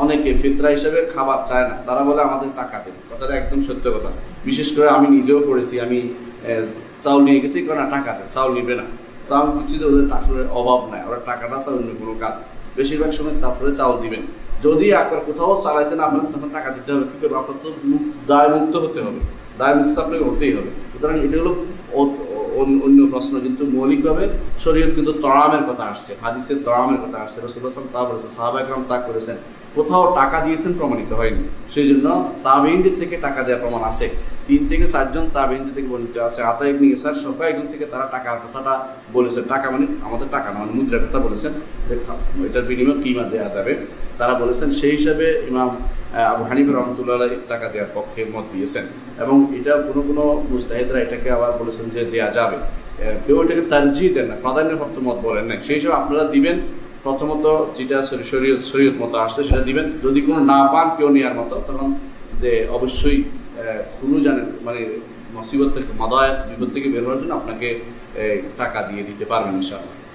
অনেকে ফিতরা হিসেবে খাবার চায় না। তারা বলে, আমাদের টাকা দেন। কথাটা একদম সত্য কথা। বিশেষ করে আমি নিজেও করেছি। আমি চাউল নিয়ে গেছি কেন টাকা দেন, চাউল নিবে না। তো আমি বুঝছি যে ওদের আসলে অভাব নাই। ওরা টাকাটা ছাড়া অন্য কোনো কাজ। বেশিরভাগ সময় তারপরে চাউল দিবেন। যদি আপনার কোথাও চালাইতে না পারেন, তখন টাকা দিতে হবে। কি করবে? আপনার তো মুক- দায়মুক্ত হতে হবে। দায়মুক্ত আপনাকে হতেই হবে। সুতরাং এটা হলো অন্য- প্রশ্ন কিন্তু মৌলিকভাবে শরীয়ত কিন্তু তরামের কথা আসছে, হাদিসের তরামের কথা আসছে। রসুল্লাহ সাল্লাম তা বলেছেন সাহাবা একরাম তা করেছেন। কোথাও টাকা দিয়েছেন, প্রমাণিত হয়নি। সেই জন্য তাবেইনদের থেকে টাকা দেওয়ার প্রমাণ আছে। তিন থেকে চারজন তাবেইনদের থেকে বর্ণিত আছে। আতা ইবনি ইসার সব একজন থেকে তারা টাকার কথাটা বলেছেন। টাকা মানে আমাদের টাকা মানে মুদ্রার কথা বলেছেন। এটার বিনিময়ে কিমা দেওয়া যাবে? তারা বলেছেন, সেই হিসাবে ইমাম আবু হানিফ রহমতুল্লাহ টাকা দেওয়ার পক্ষে মত দিয়েছেন। এবং এটা কোনো কোনো মুস্তাহিদরা এটাকে আবার বলেছেন যে দেওয়া যাবে। কেউ এটাকে তারজি দেন না, প্রাধান্য ভক্ত মত বলেন না সেই হিসাবে আপনারা দিবেন, প্রথমত যেটা শরী- শরীয়ত শরীয়ত মতো আসছে সেটা দিবেন। যদি কোনো না পান কেউ নেওয়ার মতো, তখন যে অবশ্যই খুলু জানেন মানে মুসিবত থেকে মাদায় বিপদ থেকে বের হওয়ার জন্য আপনাকে টাকা দিয়ে দিতে পারবেন ইনশাআল্লাহ।